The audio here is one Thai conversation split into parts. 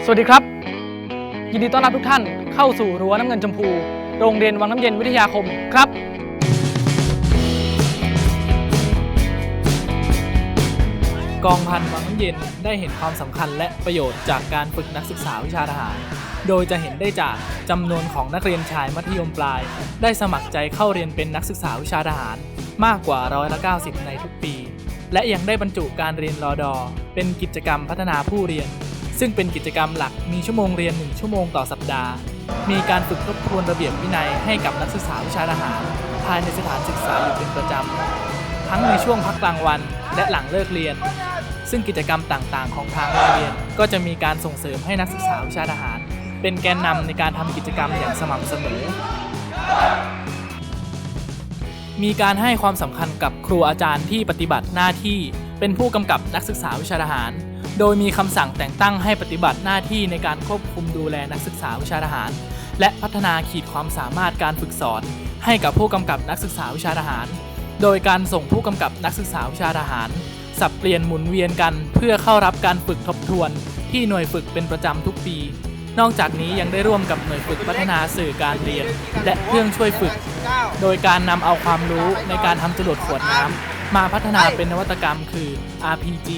สวัสดีครับ ยินดีต้อนรับทุกท่านเข้าสู่รั้วน้ำเงินชมพู โรงเรียนวังน้ำเย็นวิทยาคมครับ กองพันวังน้ำเย็นได้เห็นความสำคัญและประโยชน์จากการฝึกนักศึกษาวิชาทหาร โดยจะเห็นได้จากจำนวนของนักเรียนชายมัธยมปลาย ได้สมัครใจเข้าเรียนเป็นนักศึกษาวิชาทหาร มากกว่าร้อยละ90 ในทุกปี และยังได้บรรจุการเรียนรอดอเป็นกิจกรรมพัฒนาผู้เรียน ซึ่งเป็นกิจกรรมหลักมีชั่วโมงเรียน 1 ชั่วโมงต่อสัปดาห์ มีการฝึกทบทวนระเบียบวินัยให้กับนักศึกษาวิชาทหาร ภายในสถานศึกษาอยู่เป็นประจำ ทั้งในช่วงพักกลางวันและหลังเลิกเรียน ซึ่งกิจกรรมต่างๆ ของทางโรงเรียน ก็จะมีการส่งเสริมให้นักศึกษาวิชาทหาร เป็นแกนนำในการทำกิจกรรมอย่างสม่ำเสมอมีการให้ความสำคัญกับครูอาจารย์ที่ปฏิบัติหน้าที่ เป็นผู้กำกับนักศึกษาวิชาทหาร โดยมีคำสั่งแต่งตั้งให้ปฏิบัติหน้าที่ในการควบคุมดูแลนักศึกษาวิชาทหาร และพัฒนาขีดความสามารถการฝึกสอน ให้กับผู้กำกับนักศึกษาวิชาทหาร โดยการส่งผู้กำกับนักศึกษาวิชาทหาร สับเปลี่ยนหมุนเวียนกันเพื่อเข้ารับการฝึกทบทวน ที่หน่วยฝึกเป็นประจำทุกปี นอกจากนี้ยังได้ร่วมกับหน่วยฝึกพัฒนาสื่อการเรียน และเครื่องช่วยฝึก โดยการนำเอาความรู้ในการทำจรวดขวดน้ำมาพัฒนาเป็นนวัตกรรมคือ RPG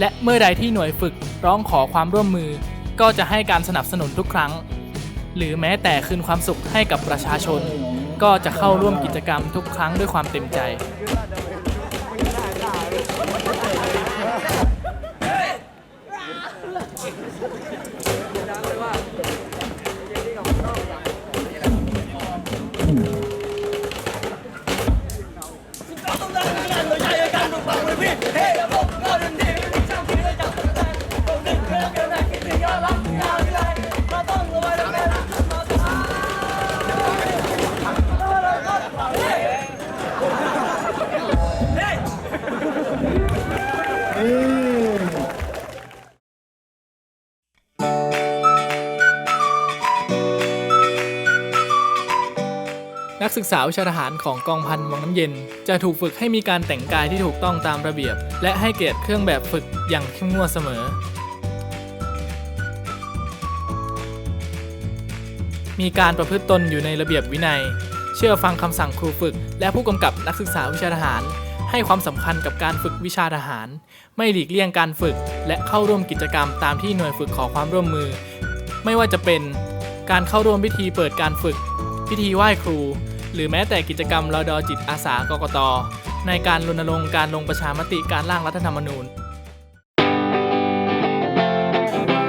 และเมื่อใดที่หน่วยฝึกร้องขอความร่วมมือ ก็จะให้การสนับสนุนทุกครั้ง หรือแม้แต่คืนความสุขให้กับประชาชน ก็จะเข้าร่วมกิจกรรมทุกครั้งด้วยความเต็มใจ นักศึกษาวิชาทหารของกองพันวังน้ำเย็น จะถูกฝึกให้มีการแต่งกายที่ถูกต้องตามระเบียบ และให้เกียรติเครื่องแบบฝึกอย่างเข้มงวดเสมอ มีการประพฤติตนอยู่ในระเบียบวินัย เชื่อฟังคำสั่งครูฝึก และผู้กำกับนักศึกษาวิชาทหาร ให้ความสำคัญกับการฝึกวิชาทหาร ไม่หลีกเลี่ยงการฝึก และเข้าร่วมกิจกรรมตามที่หน่วยฝึกขอความร่วมมือ ไม่ว่าจะเป็น การเข้าร่วมพิธีเปิดการฝึกพิธีไหว้ครู หรือแม้แต่กิจกรรมรอดอจิตอาสากกต ในการรณรงค์การลงประชามติการร่างรัฐธรรมนูญ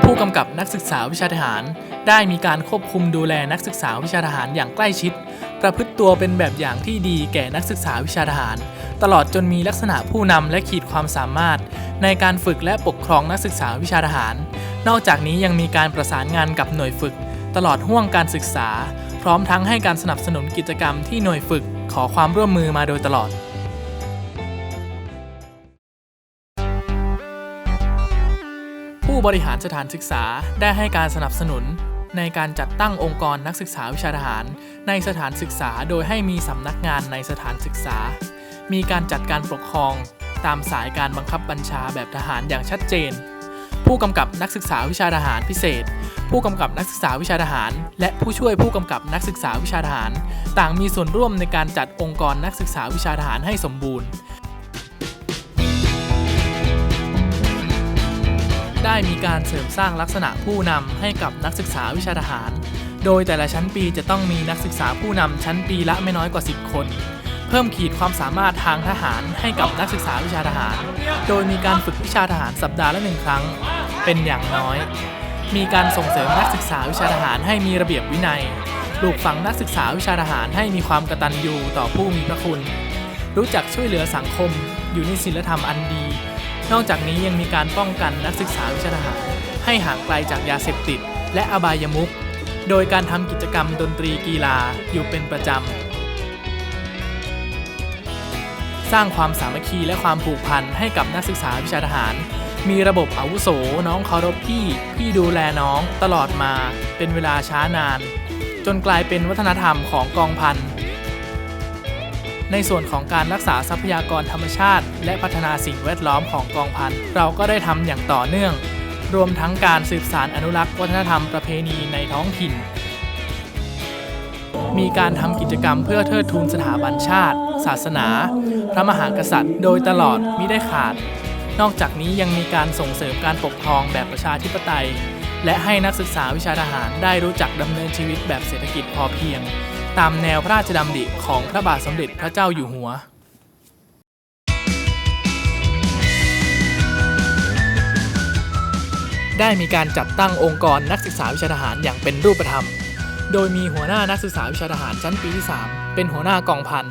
ผู้กำกับนักศึกษาวิชาทหาร ได้มีการควบคุมดูแลนักศึกษาวิชาทหารอย่างใกล้ชิด ประพฤติตัวเป็นแบบอย่างที่ดีแก่นักศึกษาวิชาทหาร ตลอดจนมีลักษณะผู้นำและขีดความสามารถ ในการฝึกและปกครองนักศึกษาวิชาทหาร นอกจากนี้ยังมีการประสานงานกับหน่วยฝึก ตลอดห่วงการศึกษา ร้อมทั้งให้การสนับสนุนกิจกรรมที่หน่วยฝึกขอความร่วมมือมาโดยตลอด ผู้บริหารสถานศึกษาได้ให้การสนับสนุนในการจัดตั้งองค์กรนักศึกษาวิชาทหาร ในสถานศึกษาโดยให้มีสำนักงานในสถานศึกษา มีการจัดการปกครอง ตามสายการบังคับบัญชาแบบทหารอย่างชัดเจน ผู้กำกับนักศึกษาวิชาทหารพิเศษ ผู้กำกับนักศึกษาวิชาทหาร และผู้ช่วยผู้กำกับนักศึกษาวิชาทหาร ต่างมีส่วนร่วมในการจัดองค์กรนักศึกษาวิชาทหารให้สมบูรณ์ ได้มีการเสริมสร้างลักษณะผู้นำให้กับนักศึกษาวิชาทหาร โดยแต่ละชั้นปีจะต้องมีนักศึกษาผู้นำชั้นปีละไม่น้อยกว่า 10 คนเพิ่มขีดความสามารถทางทหารให้กับนักศึกษาวิชาทหาร โดยมีการฝึกวิชาทหารสัปดาห์ละหนึ่งครั้ง เป็นอย่างน้อย มีการส่งเสริมนักศึกษาวิชาทหารให้มีระเบียบวินัยปลูกฝังนักศึกษาวิชาทหารให้มีความกตัญญูต่อผู้มีพระคุณ รู้จักช่วยเหลือสังคม อยู่ในศีลธรรมอันดี นอกจากนี้ยังมีการป้องกันนักศึกษาวิชาทหาร ให้ห่างไกลจากยาเสพติด และอบายมุขโดยการทำกิจกรรมดนตรีกีฬาอยู่เป็นประจำ สร้างความสามัคคีและความผูกพันให้กับนักศึกษาวิชาทหาร มีระบบอาวุโสน้องเคารพพี่ พี่ดูแลน้องตลอดมา เป็นเวลาช้านาน จนกลายเป็นวัฒนธรรมของกองพัน ในส่วนของการรักษาทรัพยากรธรรมชาติ และพัฒนาสิ่งแวดล้อมของกองพัน เราก็ได้ทำอย่างต่อเนื่อง รวมทั้งการสืบสารอนุรักษ์วัฒนธรรมประเพณีในท้องถิ่น มีการทำกิจกรรมเพื่อเทิดทูนสถาบันชาติ ศาสนา พระมหากษัตริย์ โดยตลอดมิได้ขาด นอกจากนี้ยังมีการส่งเสริมการปกครองแบบประชาธิปไตย และให้นักศึกษาวิชาทหารได้รู้จักดำเนินชีวิตแบบเศรษฐกิจพอเพียง ตามแนวพระราชดำริของพระบาทสมเด็จพระเจ้าอยู่หัวได้มีการจัดตั้งองค์กรนักศึกษาวิชาทหารอย่างเป็นรูปธรรม โดยมีหัวหน้านักศึกษาวิชาทหารชั้นปีที่ 3 เป็นหัวหน้ากองพัน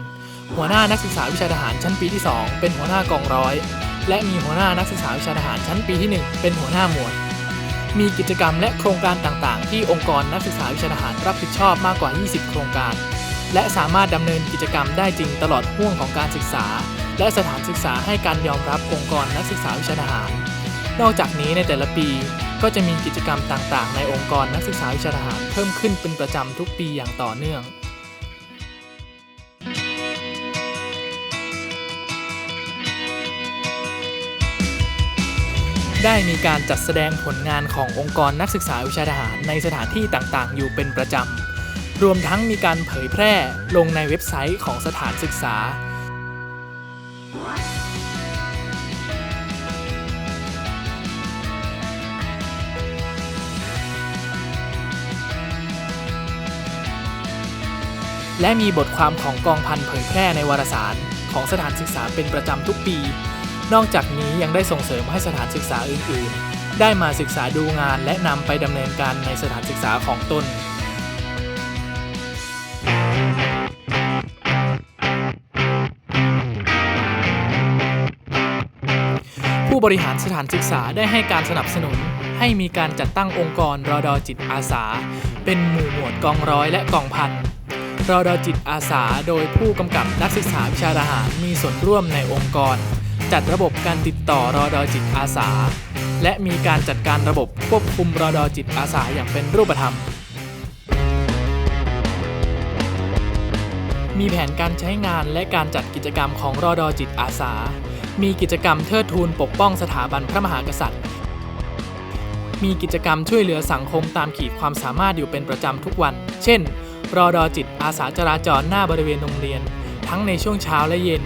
หัวหน้านักศึกษาวิชาทหารชั้นปีที่ 2 เป็นหัวหน้ากองร้อย และมีหัวหน้านักศึกษาวิชาทหารชั้นปีที่ 1 เป็นหัวหน้าหมวด มีกิจกรรมและโครงการต่างๆ ที่องค์กรนักศึกษาวิชาทหารรับผิดชอบมากกว่า 20 โครงการ และสามารถดำเนินกิจกรรมได้จริงตลอดห่วงของการศึกษา และสถานศึกษาให้การยอมรับองค์กรนักศึกษาวิชาทหาร นอกจากนี้ในแต่ละปีก็จะมีกิจกรรมต่างๆ ในองค์กรนักศึกษาวิชาทหารเพิ่มขึ้นเป็นประจำทุกปีอย่างต่อเนื่อง ได้มีการจัดแสดงผลงานขององค์กรนักศึกษาวิชาทหารในสถานที่ต่างๆ อยู่เป็นประจำ รวมทั้งมีการเผยแพร่ลงในเว็บไซต์ของสถานศึกษา และมีบทความของกองพันเผยแพร่ในวารสารของสถานศึกษาเป็นประจำทุกปี นอกจากนี้ยังได้ส่งเสริมให้สถานศึกษาอื่น ๆ ได้มาศึกษาดูงานและนำไปดำเนินการในสถานศึกษาของตน ผู้บริหารสถานศึกษาได้ให้การสนับสนุน ให้มีการจัดตั้งองค์กรรอดอจิตอาสา เป็นหมู่หมวดกองร้อยและกองพันรอดอจิตอาสา โดยผู้กำกับนักศึกษาวิชาทหารมีส่วนร่วมในองค์กร จัดระบบการติดต่อรอดอจิตอาสา และมีการจัดการระบบควบคุมรอดอจิตอาสาอย่างเป็นรูปธรรม มีแผนการใช้งานและการจัดกิจกรรมของรอดอจิตอาสา มีกิจกรรมเทิดทูนปกป้องสถาบันพระมหากษัตริย์ มีกิจกรรมช่วยเหลือสังคมตามขีดความสามารถอยู่เป็นประจำทุกวัน เช่น รอดอจิตอาสาจราจรหน้าบริเวณโรงเรียน ทั้งในช่วงเช้าและเย็น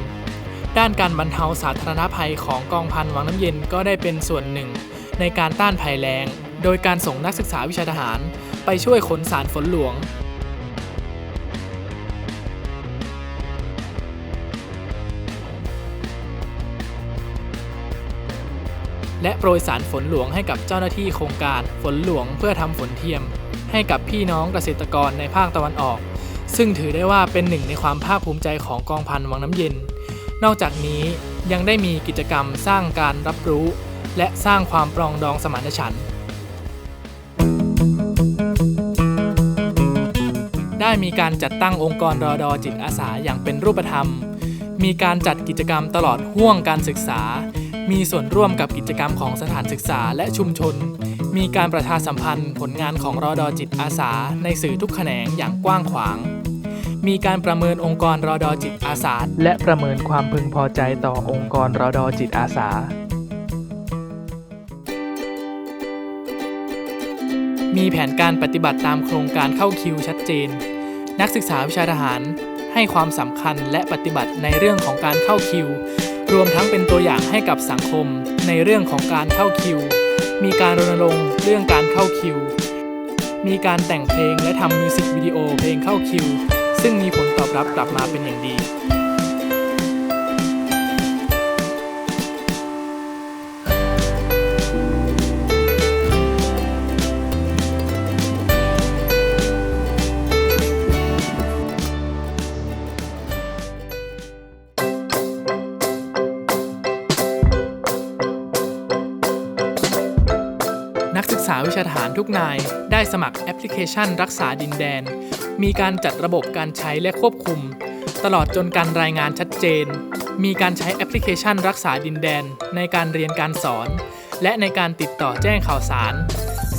ด้านการบรรเทาสาธารณภัยของกองพันวังน้ำเย็นก็ได้เป็นส่วนหนึ่ง ในการต้านภัยแล้ง โดยการส่งนักศึกษาวิชาทหาร ไปช่วยขนสารฝนหลวงและโปรยสารฝนหลวงให้กับเจ้าหน้าที่โครงการฝนหลวงเพื่อทำฝนเทียม ให้กับพี่น้องเกษตรกรในภาคตะวันออก ซึ่งถือได้ว่าเป็นหนึ่งในความภาคภูมิใจของกองพันวังน้ำเย็น นอกจากนี้ยังได้มีกิจกรรมสร้างการรับรู้ และสร้างความปรองดองสมานฉันท์ได้มีการจัดตั้งองค์กรรอดอจิตอาสาอย่างเป็นรูปธรรม มีการจัดกิจกรรมตลอดห่วงการศึกษา มีส่วนร่วมกับกิจกรรมของสถานศึกษาและชุมชน มีการประชาสัมพันธ์ผลงานของรอดอจิตอาสาในสื่อทุกแขนงอย่างกว้างขวาง มีการประเมินองค์กรรอดอจิตอาสา และประเมินความพึงพอใจต่อองค์กรรอดอจิตอาสามีแผนการปฏิบัติตามโครงการเข้าคิวชัดเจน นักศึกษาวิชาทหารให้ความสำคัญและปฏิบัติในเรื่องของการเข้าคิว รวมทั้งเป็นตัวอย่างให้กับสังคม ในเรื่องของการเข้าคิว มีการรณรงค์เรื่องการเข้าคิว มีการแต่งเพลงและทำมิวสิกวิดีโอเพลงเข้าคิว ซึ่งมีผลตอบรับกลับมาเป็นอย่างดี นักศึกษาวิชาทหารทุกนายได้สมัครแอปพลิเคชันรักษาดินแดน มีการจัดระบบการใช้และควบคุม ตลอดจนการรายงานชัดเจน มีการใช้แอปพลิเคชันรักษาดินแดน ในการเรียนการสอน และในการติดต่อแจ้งข่าวสาร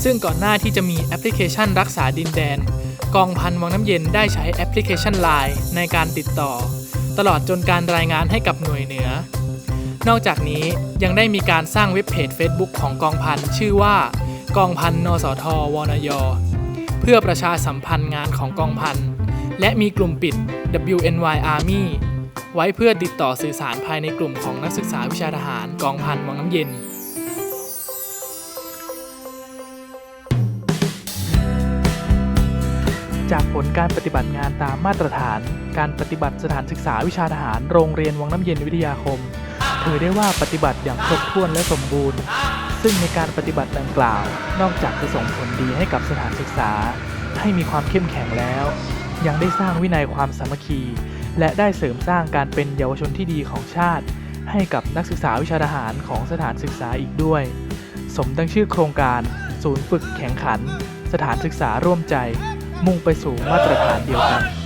ซึ่งก่อนหน้าที่จะมีแอปพลิเคชันรักษาดินแดน กองพันวังน้ำเย็นได้ใช้แอปพลิเคชัน Line ในการติดต่อ ตลอดจนการรายงานให้กับหน่วยเหนือ นอกจากนี้ยังได้มีการสร้างเว็บเพจ Facebook ของกองพันชื่อว่ากองพันนสทวนย เพื่อประชาสัมพันธ์งานของกองพัน และมีกลุ่มปิด WNY Army ไว้เพื่อติดต่อสื่อสารภายในกลุ่มของนักศึกษาวิชาทหารกองพันวังน้ำเย็น จากผลการปฏิบัติงานตามมาตรฐาน การปฏิบัติสถานศึกษาวิชาทหารโรงเรียนวังน้ำเย็นวิทยาคม ถือได้ว่าปฏิบัติอย่างครบถ้วนและสมบูรณ์ ซึ่งในการปฏิบัติดังกล่าว นอกจากจะส่งผลดีให้กับสถานศึกษา ให้มีความเข้มแข็งแล้ว ยังได้สร้างวินัยความสามัคคี และได้เสริมสร้างการเป็นเยาวชนที่ดีของชาติ ให้กับนักศึกษาวิชาทหารของสถานศึกษาอีกด้วย สมดังชื่อโครงการ ศูนย์ฝึกแข่งขัน สถานศึกษาร่วมใจ มุ่งไปสู่มาตรฐานเดียวกัน